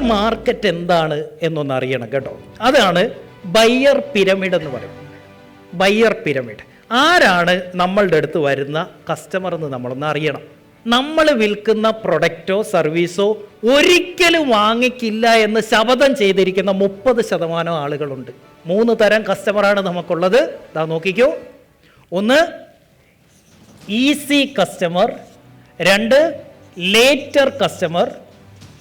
നമ്മുടെ മാർക്കറ്റ് എന്താണ് എന്നൊന്ന് അറിയണം കേട്ടോ. അതാണ് ബയ്യർ പിരമിഡ് എന്ന് പറയും. Buyer pyramid. ആരാണ് നമ്മളുടെ അടുത്ത് വരുന്ന കസ്റ്റമർ എന്ന് നമ്മളൊന്ന് അറിയണം. നമ്മൾ വിൽക്കുന്ന പ്രൊഡക്റ്റോ സർവീസോ ഒരിക്കലും വാങ്ങിക്കില്ല എന്ന് ശപഥം ചെയ്തിരിക്കുന്ന മുപ്പത് ശതമാനം ആളുകളുണ്ട്. മൂന്ന് തരം കസ്റ്റമറാണ് നമുക്കുള്ളത്. ഇതാ നോക്കിക്കോ. ഒന്ന് ഈസി കസ്റ്റമർ രണ്ട് ലേറ്റർ കസ്റ്റമർ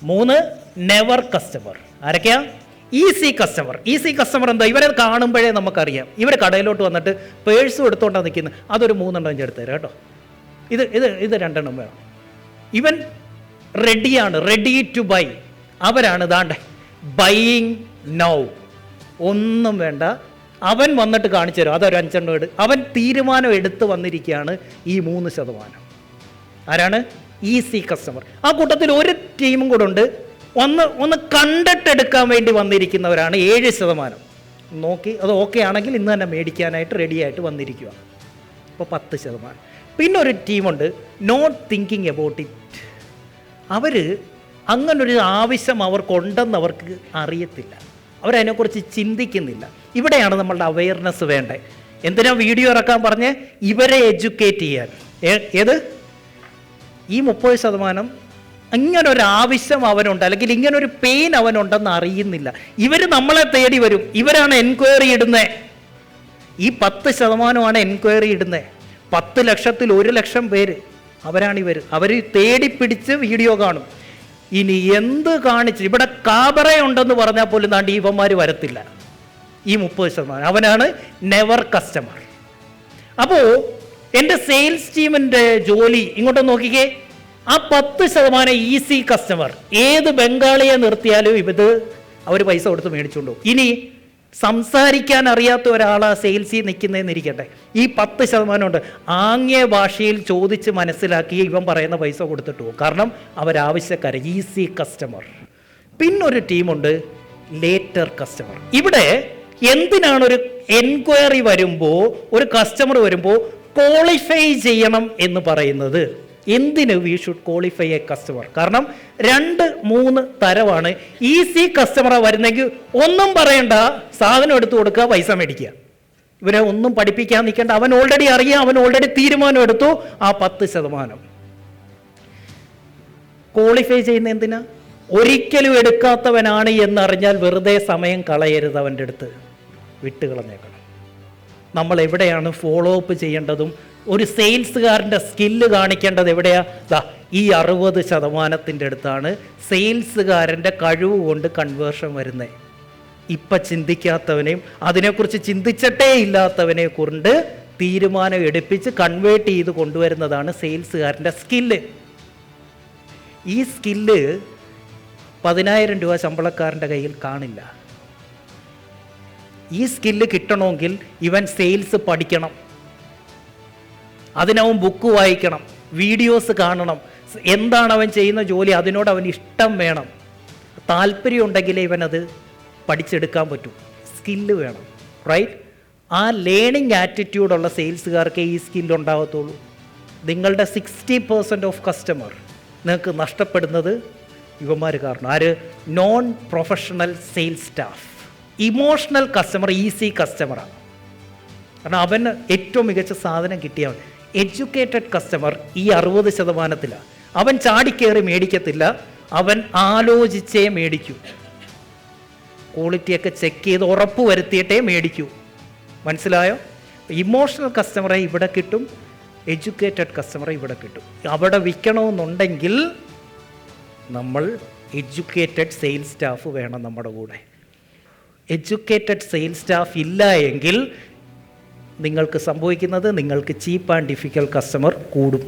മൂന്ന് നെവർ കസ്റ്റമർ ആരൊക്കെയാ? ഈസി കസ്റ്റമർ ഈസി കസ്റ്റമർ എന്താ? ഇവരെ കാണുമ്പോഴേ നമുക്കറിയാം. ഇവർ കടയിലോട്ട് വന്നിട്ട് പേഴ്സും എടുത്തുകൊണ്ടാണ് നിൽക്കുന്നത് അതൊരു മൂന്നെണ്ണം ഞാൻ എടുത്തു തരാം കേട്ടോ. ഇത് ഇത് ഇത് രണ്ടെണ്ണം വേണം. ഇവൻ റെഡിയാണ് റെഡി ടു ബൈ അവരാണ് ഇതാണ്ട് ബൈയിങ് നൗ ഒന്നും വേണ്ട. അവൻ വന്നിട്ട് കാണിച്ചു തരും. അതൊരു അഞ്ചെണ്ണം എടു അവൻ തീരുമാനം എടുത്ത് വന്നിരിക്കുകയാണ് ഈ മൂന്ന് ശതമാനം. ആരാണ്? ഈസി കസ്റ്റമർ ആ കൂട്ടത്തിൽ ഒരു ടീമും കൂടെ ഉണ്ട്. ഒന്ന് ഒന്ന് കണ്ടിട്ടെടുക്കാൻ വേണ്ടി വന്നിരിക്കുന്നവരാണ് ഏഴ് ശതമാനം. നോക്കി അത് ഓക്കെ ആണെങ്കിൽ ഇന്ന് തന്നെ മേടിക്കാനായിട്ട് റെഡി ആയിട്ട് വന്നിരിക്കുക അപ്പോൾ പത്ത് ശതമാനം. പിന്നെ ഒരു ടീമുണ്ട് നോട്ട് തിങ്കിങ് അബൌട്ട് ഇറ്റ് അവർ അങ്ങനൊരു ആവശ്യം അവർക്കുണ്ടെന്ന് അവർക്ക് അറിയത്തില്ല. അവരതിനെക്കുറിച്ച് ചിന്തിക്കുന്നില്ല. ഇവിടെയാണ് നമ്മളുടെ അവയർനെസ് വേണ്ടത് എന്തിനാ വീഡിയോ ഇറക്കാൻ പറഞ്ഞ്? ഇവരെ എഡ്യൂക്കേറ്റ് ചെയ്യാൻ. ഏത്? ഈ മുപ്പത് ശതമാനം ഇങ്ങനൊരു ആവശ്യം അവനുണ്ട് അല്ലെങ്കിൽ ഇങ്ങനൊരു പെയിൻ അവനുണ്ടെന്ന് അറിയുന്നില്ല. ഇവർ നമ്മളെ തേടി വരും. ഇവരാണ് എൻക്വയറി ഇടുന്നത് ഈ പത്ത് ശതമാനമാണ് എൻക്വയറി ഇടുന്നത് പത്ത് ലക്ഷത്തിൽ ഒരു ലക്ഷം പേര് അവരാണ് ഇവർ അവർ തേടിപ്പിടിച്ച് വീഡിയോ കാണും. ഇനി എന്ത് കാണിച്ച്? ഇവിടെ കാബറയുണ്ടെന്ന് പറഞ്ഞാൽ പോലും താണ്ടി ഇവന്മാർ വരത്തില്ല. ഈ മുപ്പത് ശതമാനം. അവനാണ് നെവർ കസ്റ്റമർ അപ്പോൾ എന്റെ സെയിൽസ് ടീമിന്റെ ജോലി ഇങ്ങോട്ട് നോക്കിക്കേ. ആ പത്ത് ശതമാനം ഈസി കസ്റ്റമർ. ഏത് ബംഗാളിയെ നിർത്തിയാലും ഇത് അവർ പൈസ കൊടുത്ത് മേടിച്ചുകൊണ്ടു ഇനി സംസാരിക്കാൻ അറിയാത്ത ഒരാളാ സെയിൽസിൽ നിൽക്കുന്നതെന്ന് ഇരിക്കട്ടെ ഈ പത്ത് ശതമാനം ഉണ്ട്. ആംഗ്യ ഭാഷയിൽ ചോദിച്ച് മനസ്സിലാക്കി ഇവൻ പറയുന്ന പൈസ കൊടുത്തിട്ട് കാരണം അവരാവശ്യക്കാർ ഈസി കസ്റ്റമർ. പിന്നൊരു ടീമുണ്ട് ലേറ്റർ കസ്റ്റമർ. ഇവിടെ എന്തിനാണ് ഒരു എൻക്വയറി വരുമ്പോൾ ഒരു കസ്റ്റമർ വരുമ്പോൾ ക്വാളിഫൈ ചെയ്യണം എന്ന് പറയുന്നത്? എന്തിന് we should qualify a customer കാരണം രണ്ട് മൂന്ന് തരമാണ് ഈസി കസ്റ്റമറാണ് വരുന്നെങ്കിൽ ഒന്നും പറയണ്ട. സാധനം എടുത്തു കൊടുക്കുക പൈസ മേടിക്കുക. ഇവരെ ഒന്നും പഠിപ്പിക്കാൻ നിൽക്കേണ്ട. അവൻ ഓൾറെഡി അറിയാം അവൻ ഓൾറെഡി തീരുമാനം എടുത്തു. ആ പത്ത് ശതമാനം. ക്വാളിഫൈ ചെയ്യുന്ന എന്തിനാ? ഒരിക്കലും എടുക്കാത്തവനാണ് എന്നറിഞ്ഞാൽ വെറുതെ സമയം കളയരുത് അവന്റെ അടുത്ത്. വിട്ടുകളഞ്ഞേക്കണം. നമ്മൾ എവിടെയാണ് ഫോളോ അപ്പ് ചെയ്യേണ്ടതും ഒരു സെയിൽസുകാരന്റെ സ്കില്ല് കാണിക്കേണ്ടത് എവിടെയാ? ദാ ഈ അറുപത് ശതമാനത്തിന്റെ അടുത്താണ് സെയിൽസുകാരന്റെ കഴിവ് കൊണ്ട് കൺവേർഷൻ വരുന്നത് ഇപ്പം ചിന്തിക്കാത്തവനെയും അതിനെക്കുറിച്ച് ചിന്തിച്ചിട്ടേ ഇല്ലാത്തവനെ കൊണ്ട് തീരുമാനം എടുപ്പിച്ച് കൺവേർട്ട് ചെയ്ത് കൊണ്ടുവരുന്നതാണ് സെയിൽസുകാരന്റെ സ്കില്ല്. ഈ സ്കില്ല് പതിനായിരം രൂപ ശമ്പളക്കാരന്റെ കയ്യിൽ കാണില്ല. ഈ സ്കില്ല് കിട്ടണമെങ്കിൽ ഇവൻ സെയിൽസ് പഠിക്കണം. അതിനവൻ ബുക്ക് വായിക്കണം വീഡിയോസ് കാണണം. എന്താണ് അവൻ ചെയ്യുന്ന ജോലി? അതിനോട് അവൻ ഇഷ്ടം വേണം. താല്പര്യം ഉണ്ടെങ്കിലേ ഇവനത് പഠിച്ചെടുക്കാൻ പറ്റൂ. സ്കില്ല് വേണം റൈറ്റ് ആ ലേണിംഗ് ആറ്റിറ്റ്യൂഡുള്ള സെയിൽസുകാർക്കേ ഈ സ്കില്ല് ഉണ്ടാകത്തുള്ളൂ നിങ്ങളുടെ സിക്സ്റ്റി പേഴ്സന്റ് ഓഫ് കസ്റ്റമർ നിങ്ങൾക്ക് നഷ്ടപ്പെടുന്നത് ഇവന്മാർ കാരണം. ആര്? Non professional sales staff emotional customer easy കസ്റ്റമറാണ് കാരണം അവന് ഏറ്റവും മികച്ച സാധനം കിട്ടിയവൻ എഡ്യൂക്കേറ്റഡ് കസ്റ്റമർ ഈ അറുപത് ശതമാനത്തിലാണ് അവൻ ചാടിക്കേറി മേടിക്കത്തില്ല അവൻ ആലോചിച്ചേ മേടിക്കൂ. ക്വാളിറ്റിയൊക്കെ ചെക്ക് ചെയ്ത് ഉറപ്പ് വരുത്തിയിട്ടേ മേടിക്കൂ. മനസ്സിലായോ? ഇമോഷണൽ കസ്റ്റമറെ ഇവിടെ കിട്ടും എഡ്യൂക്കേറ്റഡ് കസ്റ്റമറെ ഇവിടെ കിട്ടും. അവിടെ വിൽക്കണമെന്നുണ്ടെങ്കിൽ നമ്മൾ എഡ്യൂക്കേറ്റഡ് സെയിൽസ് സ്റ്റാഫ് വേണം നമ്മുടെ കൂടെ. എഡ്യൂക്കേറ്റഡ് സെയിൽസ് സ്റ്റാഫ് ഇല്ല എങ്കിൽ നിങ്ങൾക്ക് സംഭവിക്കുന്നത് നിങ്ങൾക്ക് ചീപ്പ് ആൻഡ് ഡിഫിക്കൽ കസ്റ്റമർ കൂടും.